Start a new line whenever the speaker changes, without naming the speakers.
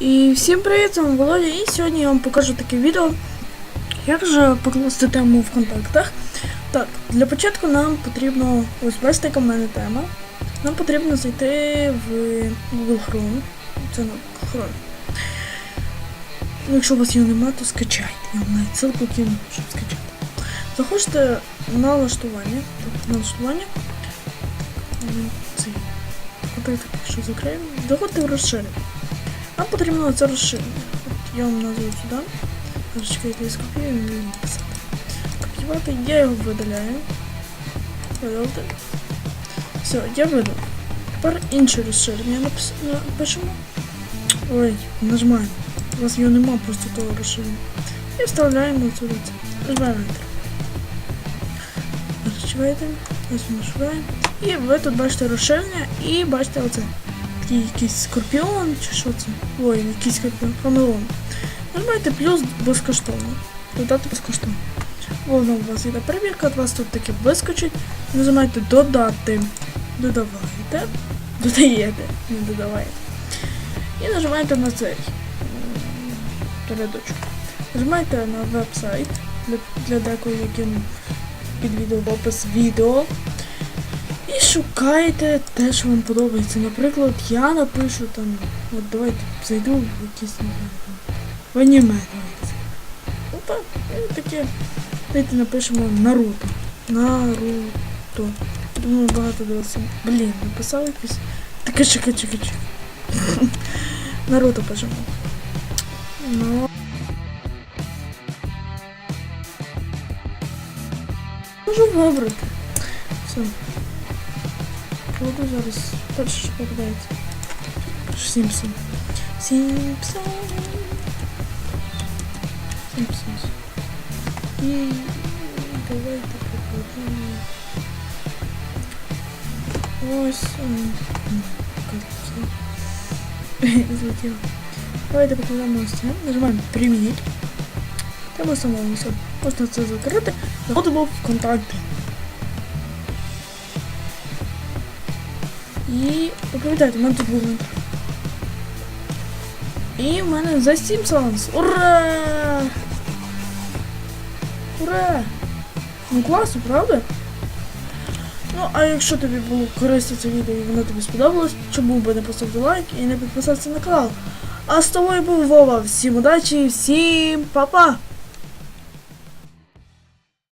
І всім привіт, з вами Володя, і сьогодні я вам покажу таке відео, як же покласти тему в контактах. Так, для початку нам потрібно, ось бачите, яка в мене тема. Нам потрібно зайти в Google Chrome. Це на Chrome. Ну, Якщо у вас його немає, то скачайте. Я вам навіть ссылку кину, щоб скачати. Заходите на налаштування. Так, налаштування. Цей. Контакт, якщо закриємо. Заходите в розширення. Нам потрібно це розширення. Я вам назву сюди. Чекайте, я скопіюю буду. Копіювати, я його видаляю. Видалити. Все, я видав. Тепер інше розширення напишемо. Ой, нажимаємо. У вас його нема просто того розширення. І вставляємо сюди це. Нажимаємо Enter. Розчуваєте. Ось ми. І ви тут бачите розширення і бачите оце. Такий якийсь скорпіон чи що це? Ой, якийсь скорпіон, хамелеон. Нажимаєте плюс безкоштовно. Додати безкоштовно. Воно у вас іде перевірка, от вас тут таке вискочить. Нажимаєте додати. Додаваєте. Додаєте, не додаваєте. І нажимаєте на цей рядочок. Нажимаєте на веб-сайт для, для декого, яким під опис відео. І шукаєте те, що вам подобається. Наприклад, я напишу там, от давайте зайду в там, в аніме. Давайте. Ну так, таке. Давайте напишемо Наруто. Наруто. Думаю, багато дивився. Блін, написав якийсь. Таке чекай, чекай, чекай. Наруто пишемо. Ну. Можу вибрати. Все. Буду зараз перше, що попадається. Сімпсон. Сімпсон. Сімпсонс. І давайте покладемо. Ось. м, м, як це? Злетіло. Давайте покладемо ось це. Нажимаємо «Примініть». Треба самому все. Можна це закрити. Заходимо в контакти. І пам'ятайте, в мене тут інтро. І в мене The Simpsons! Ура! Ура! Ну класно, правда? Ну, а якщо тобі було корисно це відео і воно тобі сподобалось, чому би не поставити лайк і не підписатися на канал? А з тобою був Вова. Всім удачі, всім па-па!